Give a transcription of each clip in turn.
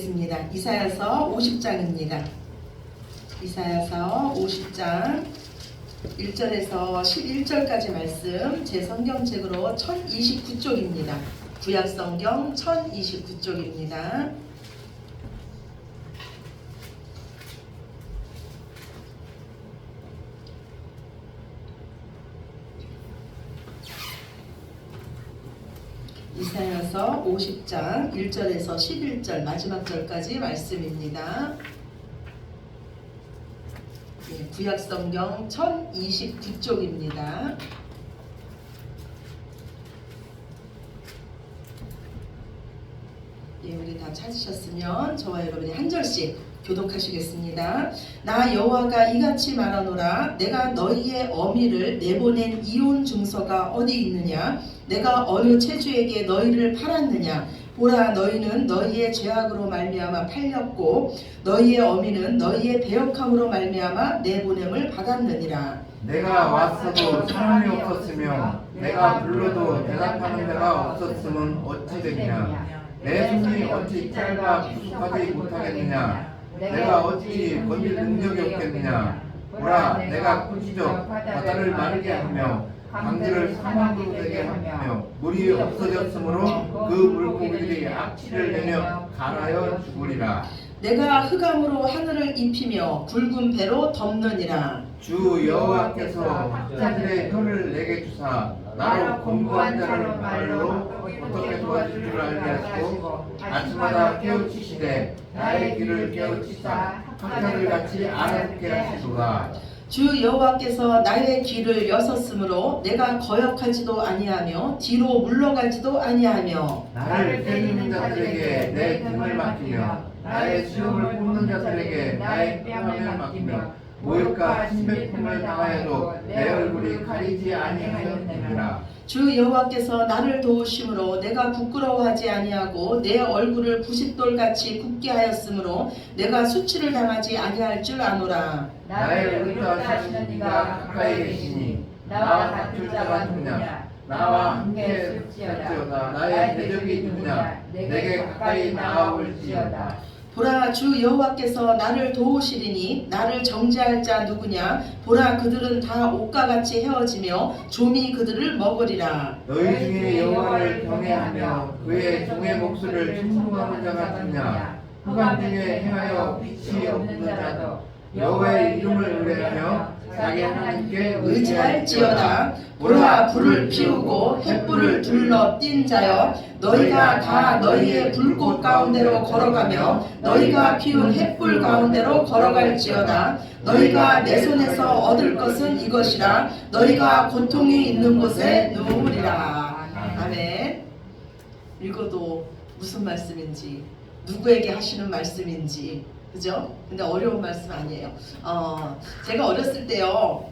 있습니다. 이사야서 50장입니다. 이사야서 50장 1절에서 11절까지 말씀 제 성경책으로 1029쪽입니다. 구약 성경 1029쪽입니다. 이사야서 50장 1절에서 11절 마지막 절까지 말씀입니다. 예, 구약 성경 1029쪽입니다. 예, 우리 다 찾으셨으면 저와 여러분이 한 절씩 교독하시겠습니다. 나 여호와가 이같이 말하노라 내가 너희의 어미를 내보낸 이혼 증서가 어디 있느냐 내가 어느 체주에게 너희를 팔았느냐? 보라 너희는 너희의 죄악으로 말미암아 팔렸고 너희의 어미는 너희의 배역함으로 말미암아 내 보냄을 받았느니라. 내가 왔어도 사람이 없었으며 내가 불러도 대답하는 데가 없었으면 어찌 되냐? 내 손이 어찌 짧아 부족하지 못하겠느냐? 내가 어찌 건질 능력이 없겠느냐? 보라 내가 꾸짖어 바다를 마르게 하며 강들을 사막으로 되게 하며 물이 없어졌으므로 그 물고기들이 악취를 내며 갈아여 죽으리라. 내가 흑암으로 하늘을 입히며 굵은 배로 덮느니라. 주 여호와께서 학자들의 혀를 내게 주사 나로 공부한 자를 말로 어떻게 도와줄 줄 알게 하시고 아침마다 깨우치시되 나의 길을 깨우치사 학자들 같이 알아듣게 하시도다 주 여호와께서 나의 길을 여섰으므로 내가 거역하지도 아니하며 뒤로 물러가지도 아니하며 나를 때리는 자들에게 내 등을 맡기며 나의 시험을 뽑는 자들에게 나의 뺨을 맡기며 모욕과 신백품을 당하여도 내 얼굴이 가리지 아니하였느니라. 주 여호와께서 나를 도우심으로 내가 부끄러워하지 아니하고 내 얼굴을 부싯돌같이 굳게 하였으므로 내가 수치를 당하지 아니할 줄 아노라 나의 의도하시는 이가 가까이 계시니 나와 다툴 자가 누구냐? 나와 함께 쓸지어다. 나의 대적이 누구냐? 내게 가까이 나아올지어다. 보라 주 여호와께서 나를 도우시리니 나를 정죄할 자 누구냐? 보라 그들은 다 옷과 같이 헤어지며 좀이 그들을 먹으리라. 너희 중에 여호와를 경외하며 그의 종의 목소리를 충성하는 자가 누구냐? 후간 중에 행하여 빛이 없는 자도 여호와의 이름을 의뢰하며 자기 하나님께 의지할지어다. 보라 불을 피우고 햇불을 둘러 띈 자여 너희가 다 너희의 불꽃 가운데로 걸어가며 너희가 피운 햇불 가운데로 걸어갈지어다. 너희가 내 손에서 얻을 것은 이것이라. 너희가 고통이 있는 곳에 누우리라. 아멘. 읽어도 무슨 말씀인지 누구에게 하시는 말씀인지 그죠? 근데 어려운 말씀 아니에요. 어, 제가 어렸을 때요.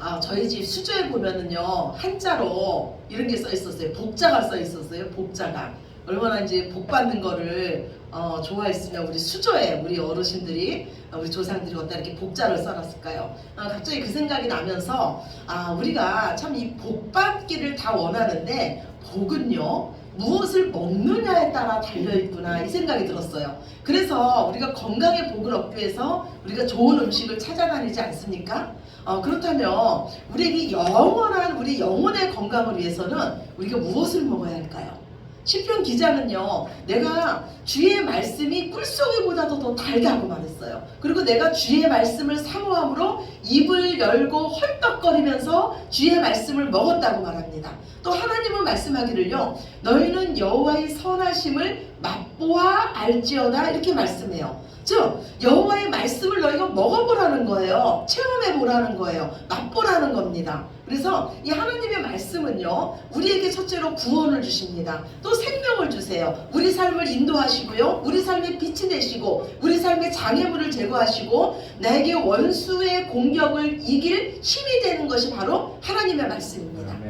아, 저희 집 수조에 보면은요 한자로 이런 게 써 있었어요. 복자가 써 있었어요. 복자가 얼마나 이제 복 받는 거를 어, 좋아했으면 우리 수조에 우리 어르신들이 어, 우리 조상들이 어디다 이렇게 복자를 써놨을까요? 아, 갑자기 그 생각이 나면서 아 우리가 참 이 복 받기를 다 원하는데 복은요 무엇을 먹느냐에 따라 달려있구나 이 생각이 들었어요. 그래서 우리가 건강의 복을 얻기 위해서 우리가 좋은 음식을 찾아다니지 않습니까? 어, 그렇다면 우리에게 영원한 우리 영혼의 건강을 위해서는 우리가 무엇을 먹어야 할까요? 시편 기자는요, 내가 주의 말씀이 꿀송이보다도 더 달게 하고 말했어요. 그리고 내가 주의 말씀을 사모함으로 입을 열고 헐떡거리면서 주의 말씀을 먹었다고 말합니다. 또 하나님은 말씀하기를요, 너희는 여호와의 선하심을 맛보아 알지어다 이렇게 말씀해요. 즉 여호와의 말씀을 너희가 먹어보라는 거예요. 체험해 보라는 거예요. 맛보라는 겁니다. 그래서 이 하나님의 말씀은요, 우리에게 첫째로 구원을 주십니다. 또 생명을 주세요. 우리 삶을 인도하시고요, 우리 삶에 빛이 되시고, 우리 삶의 장애물을 제거하시고, 나에게 원수의 공격을 이길 힘이 되는 것이 바로 하나님의 말씀입니다.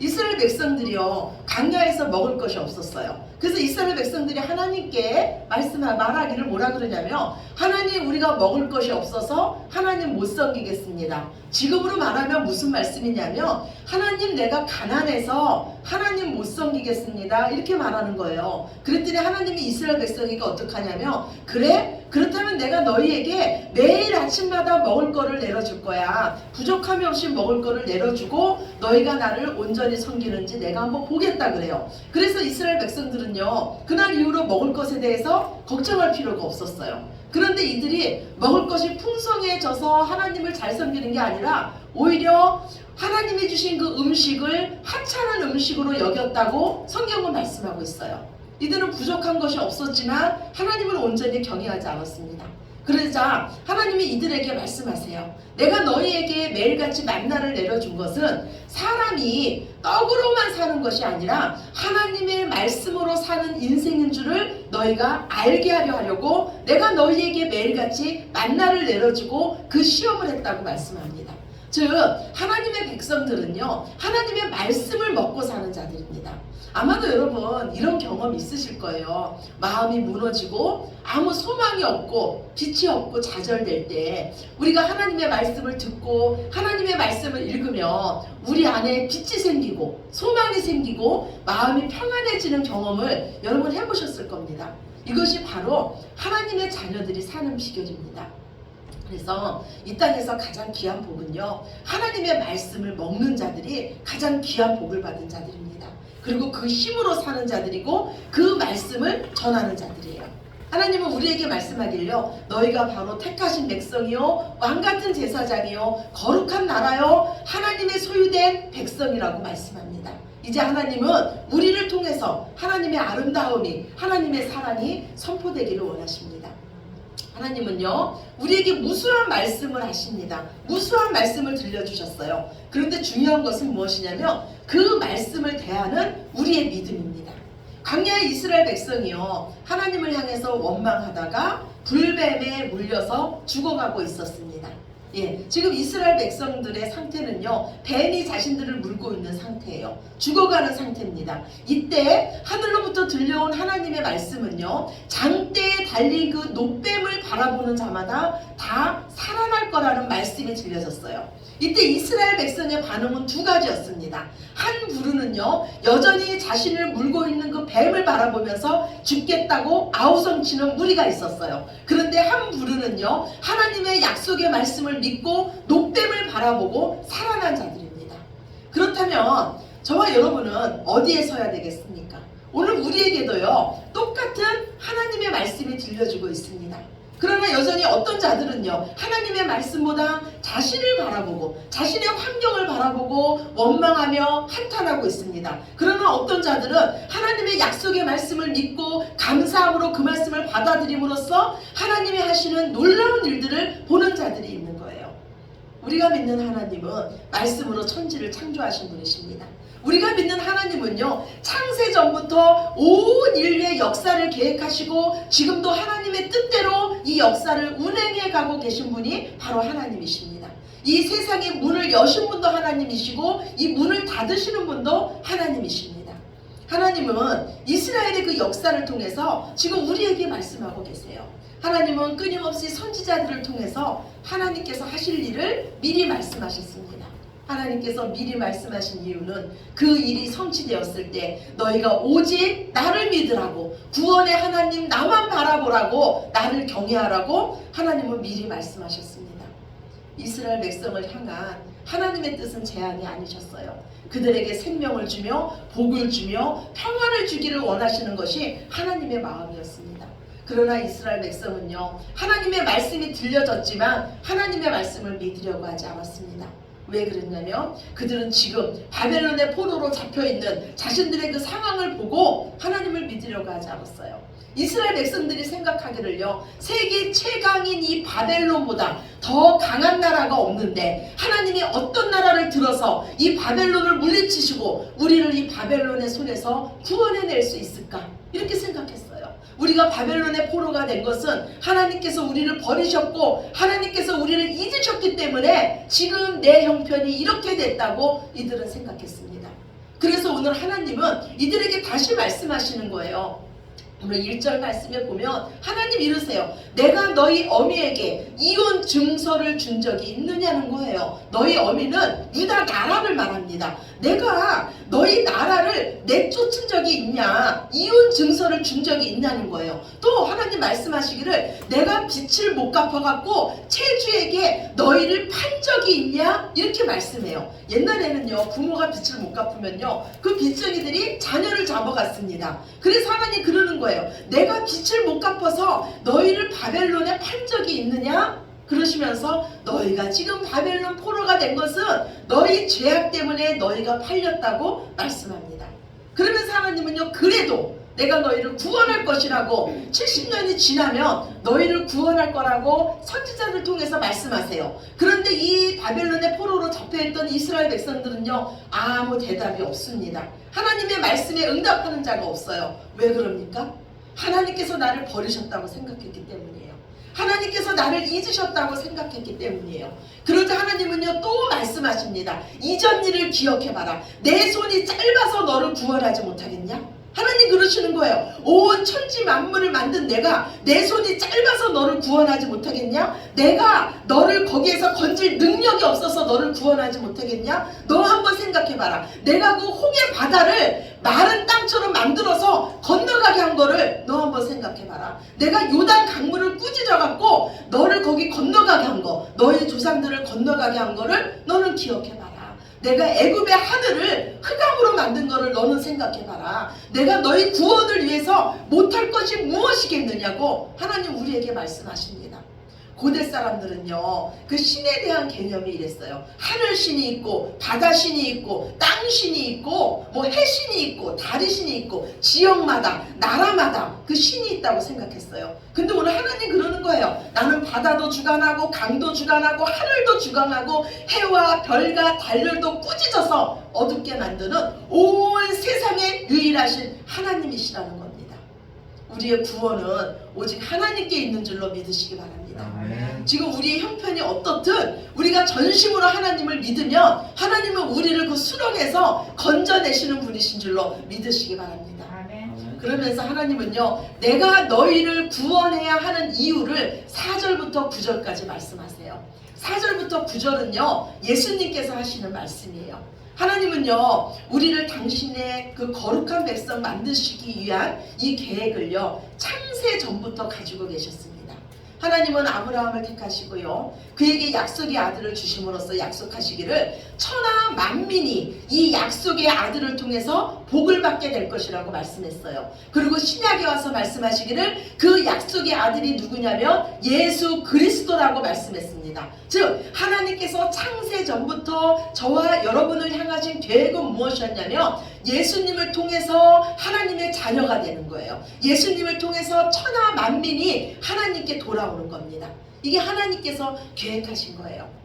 이스라엘 백성들이요 강야에서 먹을 것이 없었어요. 그래서 이스라엘 백성들이 하나님께 말씀하 말하기를 뭐라 그러냐면 하나님 우리가 먹을 것이 없어서 하나님 못 섬기겠습니다. 지금으로 말하면 무슨 말씀이냐면 하나님 내가 가난해서 하나님 못 섬기겠습니다. 이렇게 말하는 거예요. 그랬더니 하나님이 이스라엘 백성에게 어떡하냐면 그래? 그렇다면 내가 너희에게 매일 아침마다 먹을 거를 내려줄 거야. 부족함이 없이 먹을 거를 내려주고 너희가 나를 온전히 섬기는지 내가 한번 보겠다 그래요. 그래서 이스라엘 백성들은요. 그날 이후로 먹을 것에 대해서 걱정할 필요가 없었어요. 그런데 이들이 먹을 것이 풍성해져서 하나님을 잘 섬기는 게 아니라 오히려 하나님이 주신 그 음식을 하찮은 음식으로 여겼다고 성경은 말씀하고 있어요. 이들은 부족한 것이 없었지만 하나님을 온전히 경외하지 않았습니다. 그러자 하나님이 이들에게 말씀하세요. 내가 너희에게 매일같이 만나를 내려준 것은 사람이 떡으로만 사는 것이 아니라 하나님의 말씀으로 사는 인생인 줄을 너희가 알게 하려 하려고 내가 너희에게 매일같이 만나를 내려주고 그 시험을 했다고 말씀합니다. 즉 하나님의 백성들은요 하나님의 말씀을 먹고 사는 자들입니다. 아마도 여러분 이런 경험 있으실 거예요. 마음이 무너지고 아무 소망이 없고 빛이 없고 좌절될 때 우리가 하나님의 말씀을 듣고 하나님의 말씀을 읽으면 우리 안에 빛이 생기고 소망이 생기고 마음이 평안해지는 경험을 여러분 해보셨을 겁니다. 이것이 바로 하나님의 자녀들이 사는 비결입니다. 그래서 이 땅에서 가장 귀한 복은요 하나님의 말씀을 먹는 자들이 가장 귀한 복을 받은 자들입니다. 그리고 그 힘으로 사는 자들이고 그 말씀을 전하는 자들이에요. 하나님은 우리에게 말씀하길요 너희가 바로 택하신 백성이요 왕 같은 제사장이요 거룩한 나라요 하나님의 소유된 백성이라고 말씀합니다. 이제 하나님은 우리를 통해서 하나님의 아름다움이 하나님의 사랑이 선포되기를 원하십니다. 하나님은요, 우리에게 무수한 말씀을 하십니다. 무수한 말씀을 들려주셨어요. 그런데 중요한 것은 무엇이냐면 그 말씀을 대하는 우리의 믿음입니다. 광야의 이스라엘 백성이요, 하나님을 향해서 원망하다가 불뱀에 물려서 죽어가고 있었습니다. 예, 지금 이스라엘 백성들의 상태는요, 뱀이 자신들을 물고 있는 상태예요. 죽어가는 상태입니다. 이때 하늘로부터 들려온 하나님의 말씀은요, 장대에 달린 그 노뱀을 바라보는 자마다 다 살아날 거라는 말씀이 들려졌어요. 이때 이스라엘 백성의 반응은 두 가지였습니다. 한 부류는요, 여전히 자신을 물고 있는 그 뱀을 바라보면서 죽겠다고 아우성치는 무리가 있었어요. 그런데 한 부류는요, 하나님의 약속의 말씀을 믿고 노뱀을 바라보고 살아난 자들입니다. 그렇다면 저와 여러분은 어디에 서야 되겠습니까? 오늘 우리에게도요, 똑같은 하나님의 말씀이 들려주고 있습니다. 그러나 여전히 어떤 자들은요, 하나님의 말씀보다 자신을 바라보고, 자신의 환경을 바라보고, 원망하며 한탄하고 있습니다. 그러나 어떤 자들은 하나님의 약속의 말씀을 믿고, 감사함으로 그 말씀을 받아들임으로써 하나님이 하시는 놀라운 일들을 보는 자들이 있는 거예요. 우리가 믿는 하나님은 말씀으로 천지를 창조하신 분이십니다. 우리가 믿는 하나님은요, 창세 전부터 온 인류의 역사를 계획하시고 지금도 하나님의 뜻대로 이 역사를 운행해 가고 계신 분이 바로 하나님이십니다. 이 세상의 문을 여신 분도 하나님이시고 이 문을 닫으시는 분도 하나님이십니다. 하나님은 이스라엘의 그 역사를 통해서 지금 우리에게 말씀하고 계세요. 하나님은 끊임없이 선지자들을 통해서 하나님께서 하실 일을 미리 말씀하셨습니다. 하나님께서 미리 말씀하신 이유는 그 일이 성취되었을 때 너희가 오직 나를 믿으라고 구원의 하나님 나만 바라보라고 나를 경외하라고 하나님은 미리 말씀하셨습니다. 이스라엘 백성을 향한 하나님의 뜻은 제한이 아니셨어요. 그들에게 생명을 주며 복을 주며 평안을 주기를 원하시는 것이 하나님의 마음이었습니다. 그러나 이스라엘 백성은요, 하나님의 말씀이 들려졌지만 하나님의 말씀을 믿으려고 하지 않았습니다. 왜 그랬냐면 그들은 지금 바벨론의 포로로 잡혀 있는 자신들의 그 상황을 보고 하나님을 믿으려고 하지 않았어요. 이스라엘 백성들이 생각하기를요, 세계 최강인 이 바벨론보다 더 강한 나라가 없는데 하나님이 어떤 나라를 들어서 이 바벨론을 물리치시고 우리를 이 바벨론의 손에서 구원해낼 수 있을까? 이렇게 생각했어요. 우리가 바벨론의 포로가 된 것은 하나님께서 우리를 버리셨고 하나님께서 우리를 잊으셨기 때문에 지금 내 형편이 이렇게 됐다고 이들은 생각했습니다. 그래서 오늘 하나님은 이들에게 다시 말씀하시는 거예요. 오늘 1절 말씀에 보면 하나님 이러세요. 내가 너희 어미에게 이혼 증서를 준 적이 있느냐는 거예요. 너희 어미는 유다 나라를 말합니다. 내가 너희 나라를 내쫓은 적이 있냐? 이혼 증서를 준 적이 있냐는 거예요. 또 하나님 말씀하시기를 내가 빚을 못 갚아갖고 체주에게 너희를 판 적이 있냐? 이렇게 말씀해요. 옛날에는요 부모가 빚을 못 갚으면요 그 빚쟁이들이 자녀를 잡아갔습니다. 그래서 하나님 그러는 거예요. 내가 빚을 못 갚아서 너희를 바벨론에 판 적이 있느냐? 그러시면서 너희가 지금 바벨론 포로가 된 것은 너희 죄악 때문에 너희가 팔렸다고 말씀합니다. 그러면서 하나님은요 그래도 내가 너희를 구원할 것이라고 70년이 지나면 너희를 구원할 거라고 선지자를 통해서 말씀하세요. 그런데 이 바벨론의 포로로 잡혀있던 이스라엘 백성들은요 아무 대답이 없습니다. 하나님의 말씀에 응답하는 자가 없어요. 왜 그럽니까? 하나님께서 나를 버리셨다고 생각했기 때문이에요. 하나님께서 나를 잊으셨다고 생각했기 때문이에요. 그러자 하나님은요 또 말씀하십니다. 이전 일을 기억해봐라. 내 손이 짧아서 너를 구원하지 못하겠냐? 하나님 그러시는 거예요. 온 천지 만물을 만든 내가 내 손이 짧아서 너를 구원하지 못하겠냐? 내가 너를 거기에서 건질 능력이 없어서 너를 구원하지 못하겠냐? 너 한번 생각해봐라. 내가 그 홍해 바다를 마른 땅처럼 만들어서 건너가게 한 거를 너 한번 생각해봐라. 내가 요단 강물을 꾸짖어갖고 너를 거기 건너가게 한 거, 너희 조상들을 건너가게 한 거를 너는 기억해봐라. 내가 애굽의 하늘을 흑암으로 만든 거를 너는 생각해봐라. 내가 너희 구원을 위해서 못할 것이 무엇이겠느냐고 하나님 우리에게 말씀하십니다. 고대 사람들은요, 그 신에 대한 개념이 이랬어요. 하늘 신이 있고, 바다 신이 있고, 땅 신이 있고, 뭐 해신이 있고, 다리 신이 있고, 지역마다, 나라마다 그 신이 있다고 생각했어요. 근데 오늘 하나님 그러는 거예요. 나는 바다도 주관하고, 강도 주관하고, 하늘도 주관하고, 해와 별과 달들도 꾸짖어서 어둡게 만드는 온 세상에 유일하신 하나님이시라는 겁니다. 우리의 구원은 오직 하나님께 있는 줄로 믿으시기 바랍니다. 아멘. 지금 우리의 형편이 어떻든 우리가 전심으로 하나님을 믿으면 하나님은 우리를 그 수렁에서 건져내시는 분이신 줄로 믿으시기 바랍니다. 아멘. 그러면서 하나님은요, 내가 너희를 구원해야 하는 이유를 4절부터 9절까지 말씀하세요. 4절부터 9절은요, 예수님께서 하시는 말씀이에요. 하나님은요, 우리를 당신의 그 거룩한 백성 만드시기 위한 이 계획을요, 창세 전부터 가지고 계셨습니다. 하나님은 아브라함을 택하시고요. 그에게 약속의 아들을 주심으로써 약속하시기를 천하 만민이 이 약속의 아들을 통해서 복을 받게 될 것이라고 말씀했어요. 그리고 신약에 와서 말씀하시기를 그 약속의 아들이 누구냐면 예수 그리스도라고 말씀했습니다. 즉 하나님께서 창세 전부터 저와 여러분을 향하신 계획은 무엇이었냐면 예수님을 통해서 하나님의 자녀가 되는 거예요. 예수님을 통해서 천하 만민이 하나님께 돌아오는 겁니다. 이게 하나님께서 계획하신 거예요.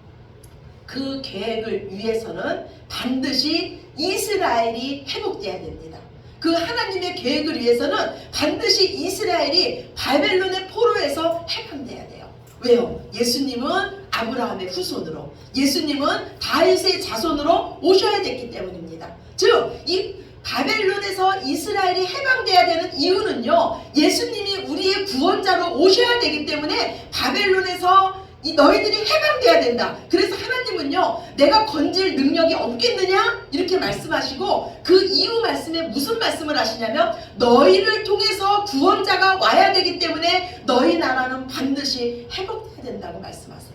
그 계획을 위해서는 반드시 이스라엘이 회복돼야 됩니다. 그 하나님의 계획을 위해서는 반드시 이스라엘이 바벨론의 포로에서 해방돼야 돼요. 왜요? 예수님은 아브라함의 후손으로, 예수님은 다윗의 자손으로 오셔야 됐기 때문입니다. 즉, 이 바벨론에서 이스라엘이 해방돼야 되는 이유는요, 예수님이 우리의 구원자로 오셔야 되기 때문에 바벨론에서 이 너희들이 해방돼야 된다. 그래서 하나님은요, 내가 건질 능력이 없겠느냐? 이렇게 말씀하시고 그 이후 말씀에 무슨 말씀을 하시냐면 너희를 통해서 구원자가 와야 되기 때문에 너희 나라는 반드시 회복돼야 된다고 말씀하세요.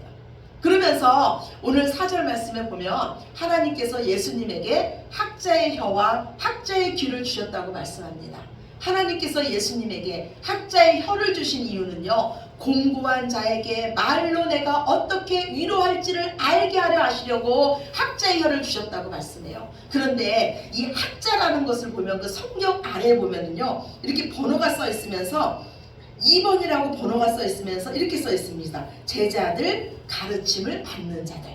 그러면서 오늘 4절 말씀에 보면 하나님께서 예수님에게 학자의 혀와 학자의 귀를 주셨다고 말씀합니다. 하나님께서 예수님에게 학자의 혀를 주신 이유는요. 공고한 자에게 말로 내가 어떻게 위로할지를 알게 하려 하시려고 학자의 혀를 주셨다고 말씀해요. 그런데 이 학자라는 것을 보면 그 성경 아래에 보면은요. 이렇게 번호가 써 있으면서 2번이라고 번호가 써 있으면서 이렇게 써 있습니다. 제자들 가르침을 받는 자들.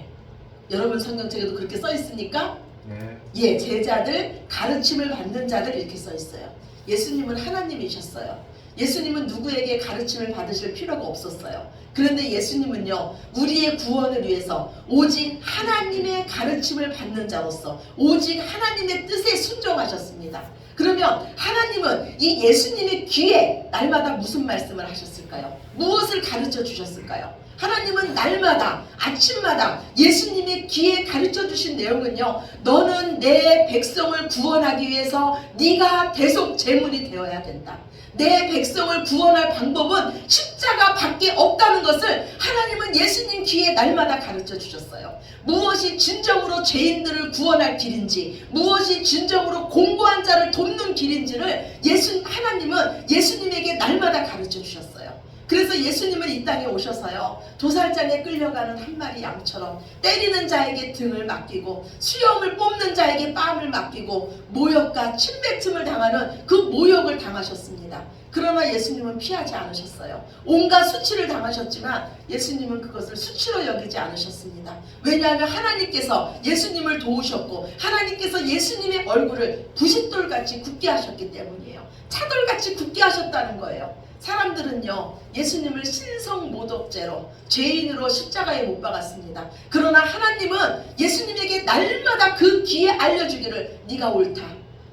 여러분 성경책에도 그렇게 써 있습니까? 네. 예, 제자들 가르침을 받는 자들 이렇게 써 있어요. 예수님은 하나님이셨어요. 예수님은 누구에게 가르침을 받으실 필요가 없었어요. 그런데 예수님은요, 우리의 구원을 위해서 오직 하나님의 가르침을 받는 자로서 오직 하나님의 뜻에 순종하셨습니다. 그러면 하나님은 이 예수님의 귀에 날마다 무슨 말씀을 하셨을까요? 무엇을 가르쳐 주셨을까요? 하나님은 날마다 아침마다 예수님의 귀에 가르쳐 주신 내용은요. 너는 내 백성을 구원하기 위해서 네가 대속 제물이 되어야 된다. 내 백성을 구원할 방법은 십자가 밖에 없다는 것을 하나님은 예수님 귀에 날마다 가르쳐 주셨어요. 무엇이 진정으로 죄인들을 구원할 길인지, 무엇이 진정으로 공고한 자를 돕는 길인지를 예수 하나님은 예수님에게 날마다 가르쳐 주셨어요. 그래서 예수님은 이 땅에 오셔서요 도살장에 끌려가는 한 마리 양처럼 때리는 자에게 등을 맡기고 수염을 뽑는 자에게 뺨을 맡기고 모욕과 침뱉음을 당하는 그 모욕을 당하셨습니다. 그러나 예수님은 피하지 않으셨어요. 온갖 수치를 당하셨지만 예수님은 그것을 수치로 여기지 않으셨습니다. 왜냐하면 하나님께서 예수님을 도우셨고 하나님께서 예수님의 얼굴을 부싯돌같이 굳게 하셨기 때문이에요. 차돌같이 굳게 하셨다는 거예요. 사람들은요 예수님을 신성 모독죄로 죄인으로 십자가에 못 박았습니다. 그러나 하나님은 예수님에게 날마다 그 귀에 알려주기를 네가 옳다.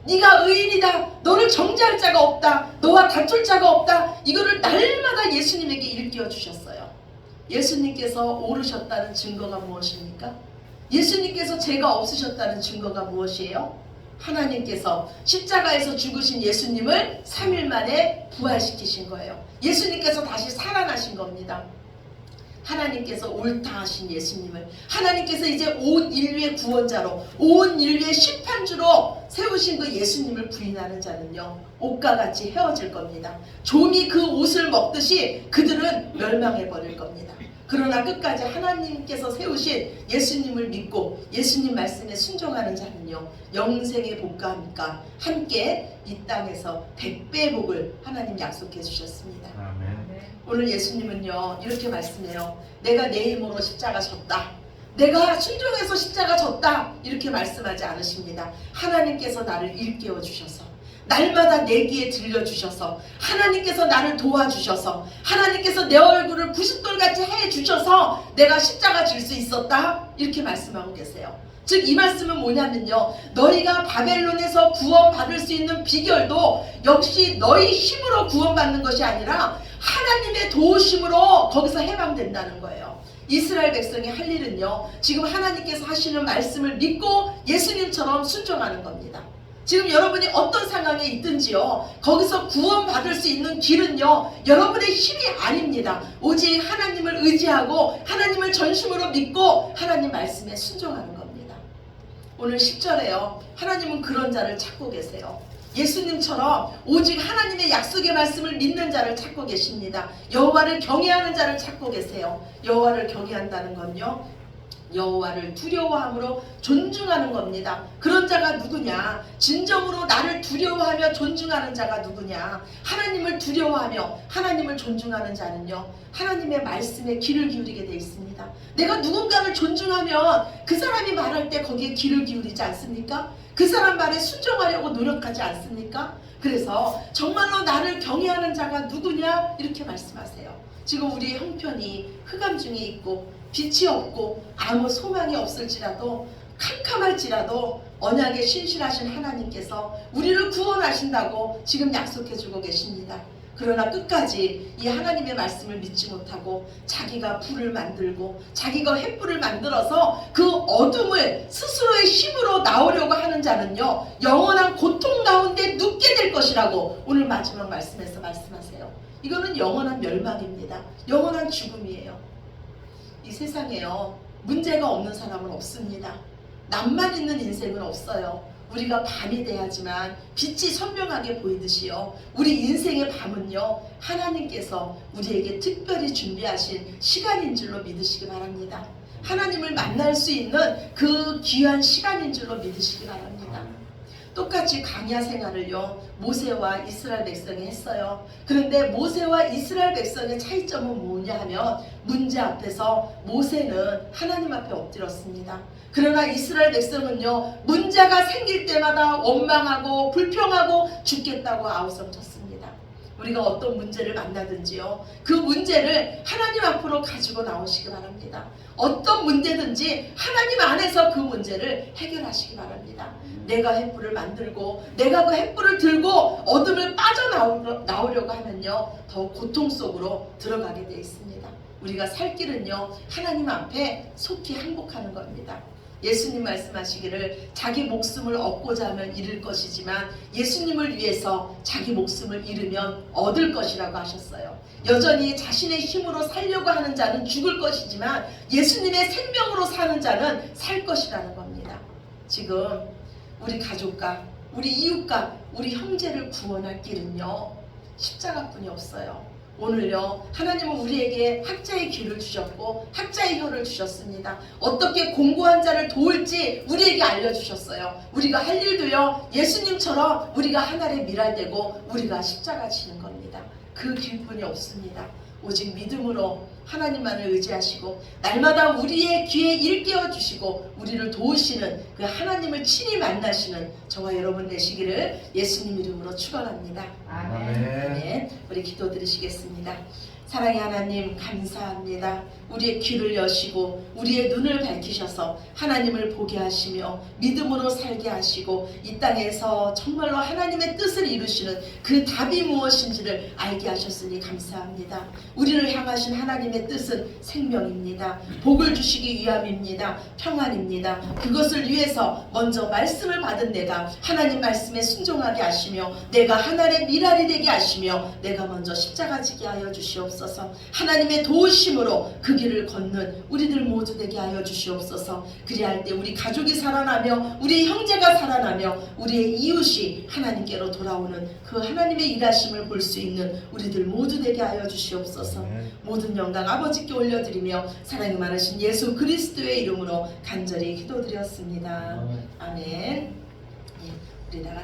네가 의인이다. 너를 정죄할 자가 없다. 너와 다툴 자가 없다. 이거를 날마다 예수님에게 일깨워 주셨어요. 예수님께서 오르셨다는 증거가 무엇입니까? 예수님께서 죄가 없으셨다는 증거가 무엇이에요? 하나님께서 십자가에서 죽으신 예수님을 3일 만에 부활시키신 거예요. 예수님께서 다시 살아나신 겁니다. 하나님께서 옳다 하신 예수님을 하나님께서 이제 온 인류의 구원자로 온 인류의 심판주로 세우신 그 예수님을 부인하는 자는요 옷과 같이 헤어질 겁니다. 좀이 그 옷을 먹듯이 그들은 멸망해 버릴 겁니다. 그러나 끝까지 하나님께서 세우신 예수님을 믿고 예수님 말씀에 순종하는 자는요 영생의 복과 함께 함께 이 땅에서 백배 복을 하나님 약속해 주셨습니다. 아멘. 오늘 예수님은요 이렇게 말씀해요. 내가 내 힘으로 십자가 졌다. 내가 순종해서 십자가 졌다. 이렇게 말씀하지 않으십니다. 하나님께서 나를 일깨워 주셔서 날마다 내 귀에 들려 주셔서 하나님께서 나를 도와주셔서 하나님께서 내 얼굴을 부싯돌같이 해 주셔서 내가 십자가 질 수 있었다. 이렇게 말씀하고 계세요. 즉 이 말씀은 뭐냐면요. 너희가 바벨론에서 구원받을 수 있는 비결도 역시 너희 힘으로 구원받는 것이 아니라 하나님의 도우심으로 거기서 해방된다는 거예요. 이스라엘 백성이 할 일은요. 지금 하나님께서 하시는 말씀을 믿고 예수님처럼 순종하는 겁니다. 지금 여러분이 어떤 상황에 있든지요. 거기서 구원받을 수 있는 길은요. 여러분의 힘이 아닙니다. 오직 하나님을 의지하고 하나님을 전심으로 믿고 하나님 말씀에 순종하는 겁니다. 오늘 10절에요. 하나님은 그런 자를 찾고 계세요. 예수님처럼 오직 하나님의 약속의 말씀을 믿는 자를 찾고 계십니다. 여호와를 경외하는 자를 찾고 계세요. 여호와를 경외한다는 건요. 여호와를 두려워함으로 존중하는 겁니다. 그런 자가 누구냐? 진정으로 나를 두려워하며 존중하는 자가 누구냐? 하나님을 두려워하며 하나님을 존중하는 자는요. 하나님의 말씀에 귀를 기울이게 돼 있습니다. 내가 누군가를 존중하면 그 사람이 말할 때 거기에 귀를 기울이지 않습니까? 그 사람 말에 순종하려고 노력하지 않습니까? 그래서 정말로 나를 경외하는 자가 누구냐? 이렇게 말씀하세요. 지금 우리 형편이 흑암 중에 있고 빛이 없고 아무 소망이 없을지라도 캄캄할지라도 언약에 신실하신 하나님께서 우리를 구원하신다고 지금 약속해 주고 계십니다. 그러나 끝까지 이 하나님의 말씀을 믿지 못하고 자기가 불을 만들고 자기가 횃불을 만들어서 그 어둠을 스스로의 힘으로 나오려고 하는 자는요 영원한 고통 가운데 눕게 될 것이라고 오늘 마지막 말씀에서 말씀하세요. 이거는 영원한 멸망입니다. 영원한 죽음이에요. 이 세상에요 문제가 없는 사람은 없습니다. 남만 있는 인생은 없어요. 우리가 밤이 돼야지만 빛이 선명하게 보이듯이요. 우리 인생의 밤은요. 하나님께서 우리에게 특별히 준비하신 시간인 줄로 믿으시기 바랍니다. 하나님을 만날 수 있는 그 귀한 시간인 줄로 믿으시기 바랍니다. 똑같이 강야 생활을요 모세와 이스라엘 백성이 했어요. 그런데 모세와 이스라엘 백성의 차이점은 뭐냐 하면 문제 앞에서 모세는 하나님 앞에 엎드렸습니다. 그러나 이스라엘 백성은요 문제가 생길 때마다 원망하고 불평하고 죽겠다고 아우성 쳤습니다. 우리가 어떤 문제를 만나든지요. 그 문제를 하나님 앞으로 가지고 나오시기 바랍니다. 어떤 문제든지 하나님 안에서 그 문제를 해결하시기 바랍니다. 내가 횃불을 만들고 내가 그 횃불을 들고 어둠을 빠져나오려고 하면요. 더 고통 속으로 들어가게 돼 있습니다. 우리가 살 길은요. 하나님 앞에 속히 항복하는 겁니다. 예수님 말씀하시기를 자기 목숨을 얻고자 하면 잃을 것이지만 예수님을 위해서 자기 목숨을 잃으면 얻을 것이라고 하셨어요. 여전히 자신의 힘으로 살려고 하는 자는 죽을 것이지만 예수님의 생명으로 사는 자는 살 것이라는 겁니다. 지금 우리 가족과 우리 이웃과 우리 형제를 구원할 길은요. 십자가뿐이 없어요. 오늘요 하나님은 우리에게 학자의 길을 주셨고 학자의 혀를 주셨습니다. 어떻게 공고한 자를 도울지 우리에게 알려주셨어요. 우리가 할 일도요 예수님처럼 우리가 하늘에 미랄되고 우리가 십자가 지는 겁니다. 그 길뿐이 없습니다. 오직 믿음으로 하나님만을 의지하시고 날마다 우리의 귀에 일깨워 주시고 우리를 도우시는 그 하나님을 친히 만나시는 저와 여러분 되시기를 예수님 이름으로 축원합니다. 아멘. 네, 우리 기도 드리시겠습니다. 사랑의 하나님 감사합니다. 우리의 귀를 여시고 우리의 눈을 밝히셔서 하나님을 보게 하시며 믿음으로 살게 하시고 이 땅에서 정말로 하나님의 뜻을 이루시는 그 답이 무엇인지를 알게 하셨으니 감사합니다. 우리를 향하신 하나님의 뜻은 생명입니다. 복을 주시기 위함입니다. 평안입니다. 그것을 위해서 먼저 말씀을 받은 내가 하나님 말씀에 순종하게 하시며 내가 하나님의 미랄이 되게 하시며 내가 먼저 십자가 지게 하여 주시옵소서 하나님의 도우심으로 그 길을 걷는 우리들 모두 되게 하여 주시옵소서 그리할 때 우리 가족이 살아나며 우리 형제가 살아나며 우리의 이웃이 하나님께로 돌아오는 그 하나님의 일하심을 볼 수 있는 우리들 모두 되게 하여 주시옵소서. 모든 영광 아버지께 올려드리며 사랑이 많으신 예수 그리스도의 이름으로 간절히 기도드렸습니다. 아멘. 예, 우리 다 같이